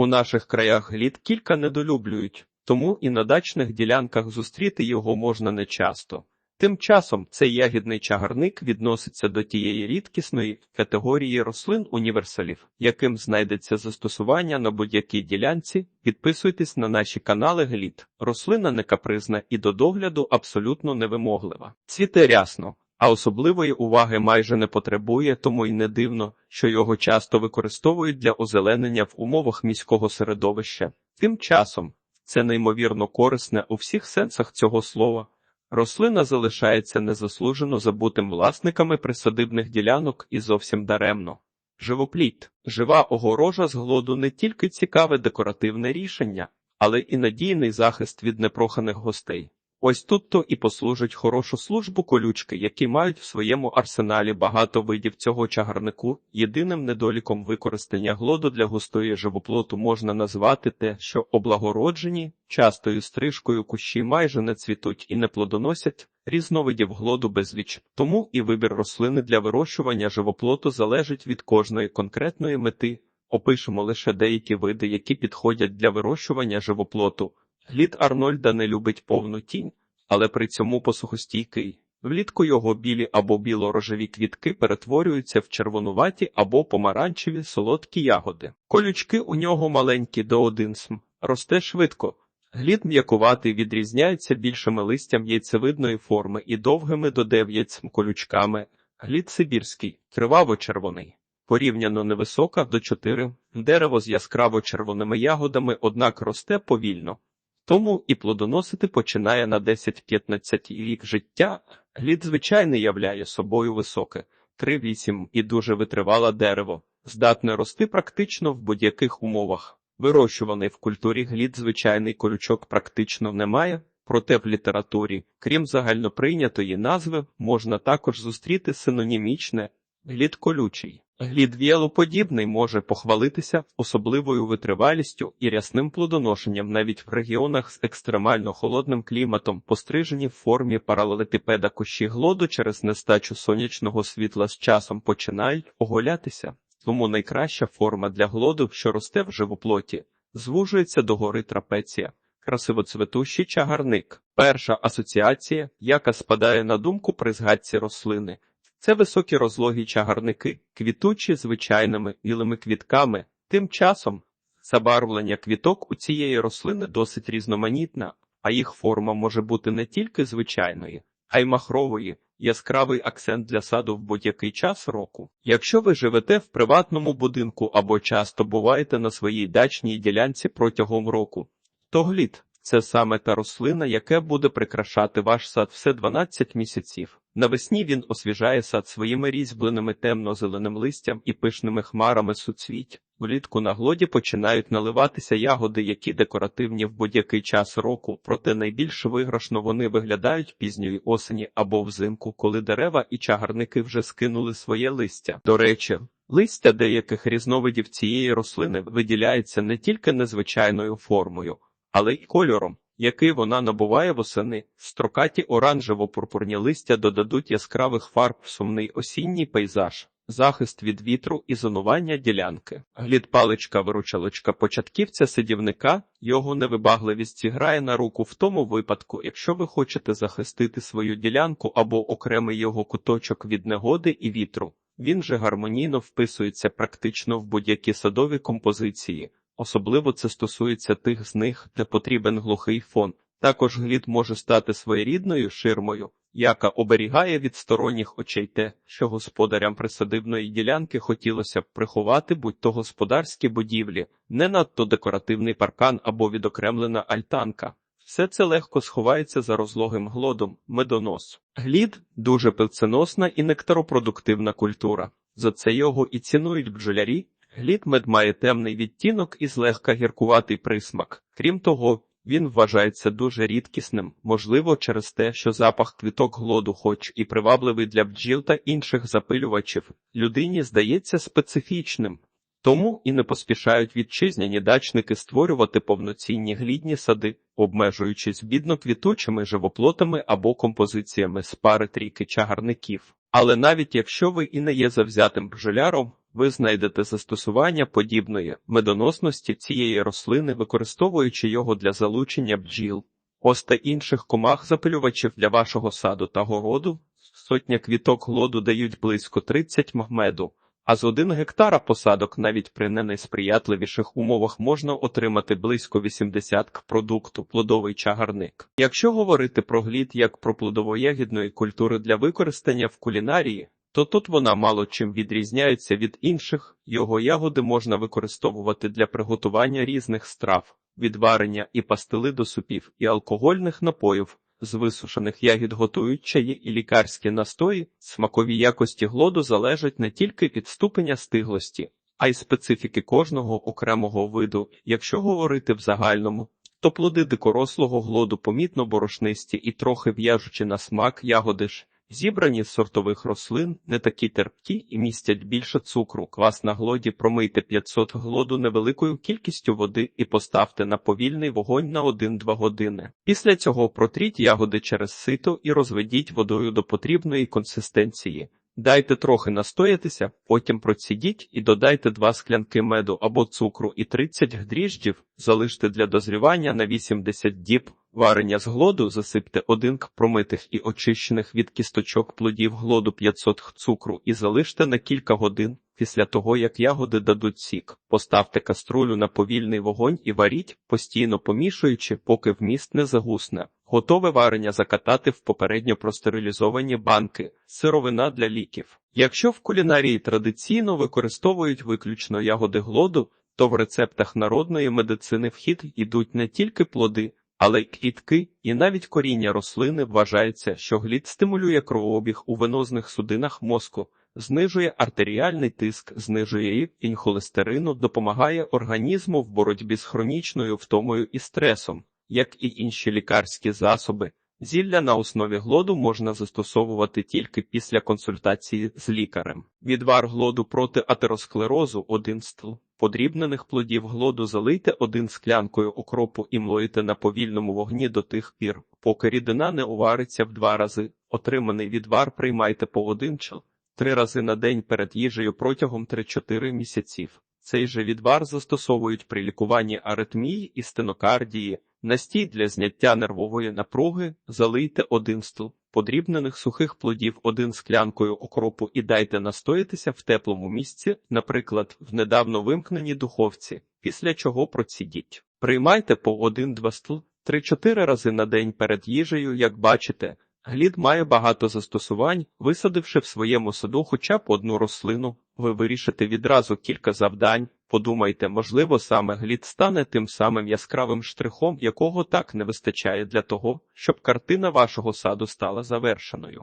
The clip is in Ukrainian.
У наших краях глід кілька недолюблюють, тому і на дачних ділянках зустріти його можна нечасто. Тим часом цей ягідний чагарник відноситься до тієї рідкісної категорії рослин універсалів, яким знайдеться застосування на будь-якій ділянці. Підписуйтесь на наші канали Глід. Рослина не капризна і до догляду абсолютно невимоглива. Цвіте рясно, а особливої уваги майже не потребує, тому й не дивно, що його часто використовують для озеленення в умовах міського середовища. Тим часом це неймовірно корисне у всіх сенсах цього слова. Рослина залишається незаслужено забутим власниками присадибних ділянок і зовсім даремно. Живопліт, жива огорожа з глоду не тільки цікаве декоративне рішення, але і надійний захист від непроханих гостей. Ось тут то і послужать хорошу службу колючки, які мають в своєму арсеналі багато видів цього чагарнику. Єдиним недоліком використання глоду для густої живоплоту можна назвати те, що облагороджені частою стрижкою кущі майже не цвітуть і не плодоносять різновидів глоду безліч. Тому і вибір рослини для вирощування живоплоту залежить від кожної конкретної мети. Опишемо лише деякі види, які підходять для вирощування живоплоту. Глід Арнольда не любить повну тінь, але при цьому посухостійкий. Влітку його білі або біло-рожеві квітки перетворюються в червонуваті або помаранчеві солодкі ягоди. Колючки у нього маленькі до один см, росте швидко. Глід м'якуватий відрізняється більшими листям яйцевидної форми і довгими до 9 см колючками. Глід сибірський, криваво-червоний. Порівняно невисока до 4 дерево з яскраво червоними ягодами, однак росте повільно. Тому і плодоносити починає на 10-15 рік життя. Глід звичайний являє собою високе, 3-8 і дуже витривале дерево, здатне рости практично в будь-яких умовах. Вирощуваний в культурі глід звичайний колючок практично немає, проте в літературі, крім загальноприйнятої назви, можна також зустріти синонімічне глід колючий. Глід віялоподібний може похвалитися особливою витривалістю і рясним плодоношенням навіть в регіонах з екстремально холодним кліматом, пострижені в формі паралелепіпеда кущі глоду через нестачу сонячного світла з часом починають оголятися. Тому найкраща форма для глоду, що росте в живоплоті, звужується до гори трапеція. Красивоцветущий чагарник. Перша асоціація, яка спадає на думку при згадці рослини. Це високі розлогі чагарники, квітучі звичайними білими квітками. Тим часом забарвлення квіток у цієї рослини досить різноманітна, а їх форма може бути не тільки звичайної, а й махрової, яскравий акцент для саду в будь-який час року. Якщо ви живете в приватному будинку або часто буваєте на своїй дачній ділянці протягом року, то глід це саме та рослина, яка буде прикрашати ваш сад все 12 місяців. Навесні він освіжає сад своїми різьбленими темно-зеленим листям і пишними хмарами суцвіть. Влітку на глоді починають наливатися ягоди, які декоративні в будь-який час року, проте найбільш виграшно вони виглядають пізньої осені або взимку, коли дерева і чагарники вже скинули своє листя. До речі, листя деяких різновидів цієї рослини виділяється не тільки незвичайною формою, але й кольором який вона набуває восени, строкаті оранжево-пурпурні листя додадуть яскравих фарб в сумний осінній пейзаж, захист від вітру і зонування ділянки. Глід паличка виручалочка початківця сидівника, його невибагливість грає на руку в тому випадку, якщо ви хочете захистити свою ділянку або окремий його куточок від негоди і вітру. Він же гармонійно вписується практично в будь-які садові композиції. Особливо це стосується тих з них, де потрібен глухий фон. Також глід може стати своєрідною ширмою, яка оберігає від сторонніх очей те, що господарям присадибної ділянки хотілося б приховати, будь-то господарські будівлі, не надто декоративний паркан або відокремлена альтанка. Все це легко сховається за розлогим глодом, медонос. Глід дуже пилценосна і нектаропродуктивна культура. За це його і цінують бджолярі. Глітмед має темний відтінок і злегка гіркуватий присмак. Крім того, він вважається дуже рідкісним, можливо, через те, що запах квіток глоду, хоч і привабливий для бджіл та інших запилювачів, людині здається специфічним. Тому і не поспішають вітчизняні дачники створювати повноцінні глідні сади, обмежуючись бідно квітучими живоплотами або композиціями з пари трійки чагарників. Але навіть якщо ви і не є завзятим бджоляром, ви знайдете застосування подібної медоносності цієї рослини, використовуючи його для залучення бджіл, ос та інших комах запилювачів для вашого саду та городу. Сотня квіток глоду дають близько 30 меду, а з 1 гектара посадок навіть при не найсприятливіших умовах можна отримати близько 80 к продукту плодовий чагарник. Якщо говорити про глід як про плодово-ягідної культури для використання в кулінарії, то тут вона мало чим відрізняється від інших, його ягоди можна використовувати для приготування різних страв, від варення і пастили до супів і алкогольних напоїв. З висушених ягід готують чаї і лікарські настої, смакові якості глоду залежать не тільки від ступеня стиглості, а й специфіки кожного окремого виду. Якщо говорити в загальному, то плоди дикорослого глоду помітно борошнисті і трохи в'яжучи на смак ягоди ж, зібрані з сортових рослин, не такі терпкі і містять більше цукру. Квас на глоді промийте 500 глоду невеликою кількістю води і поставте на повільний вогонь на 1-2 години. Після цього протріть ягоди через сито і розведіть водою до потрібної консистенції. Дайте трохи настоятися, потім процідіть і додайте 2 склянки меду або цукру і 30 гдріжджів, залиште для дозрівання на 80 діб. Варення з глоду засипте 1 к промитих і очищених від кісточок плодів глоду 500 х цукру і залиште на кілька годин. Після того, як ягоди дадуть сік, поставте каструлю на повільний вогонь і варіть, постійно помішуючи, поки вміст не загусне. Готове варення закатати в попередньо простерилізовані банки, сировина для ліків. Якщо в кулінарії традиційно використовують виключно ягоди глоду, то в рецептах народної медицини в хід ідуть не тільки плоди, але квітки, і навіть коріння рослини вважається, що глід стимулює кровообіг у венозних судинах мозку, знижує артеріальний тиск, знижує інхолестерину, холестерину, допомагає організму в боротьбі з хронічною втомою і стресом, як і інші лікарські засоби. Зілля на основі глоду можна застосовувати тільки після консультації з лікарем. Відвар глоду проти атеросклерозу один стл. Подрібнених плодів глоду залийте один склянкою окропу і млоїте на повільному вогні до тих пір, поки рідина не увариться в два рази. Отриманий відвар приймайте по один чл три рази на день перед їжею протягом 3-4 місяців. Цей же відвар застосовують при лікуванні аритмії і стенокардії. Настій для зняття нервової напруги залийте один стл подрібнених сухих плодів один склянкою окропу і дайте настоятися в теплому місці, наприклад, в недавно вимкненій духовці, після чого процідіть. Приймайте по 1-2 стл 3-4 рази на день перед їжею, як бачите. Глід має багато застосувань, висадивши в своєму саду хоча б одну рослину, ви вирішите відразу кілька завдань. Подумайте, можливо, саме глід стане тим самим яскравим штрихом, якого так не вистачає для того, щоб картина вашого саду стала завершеною.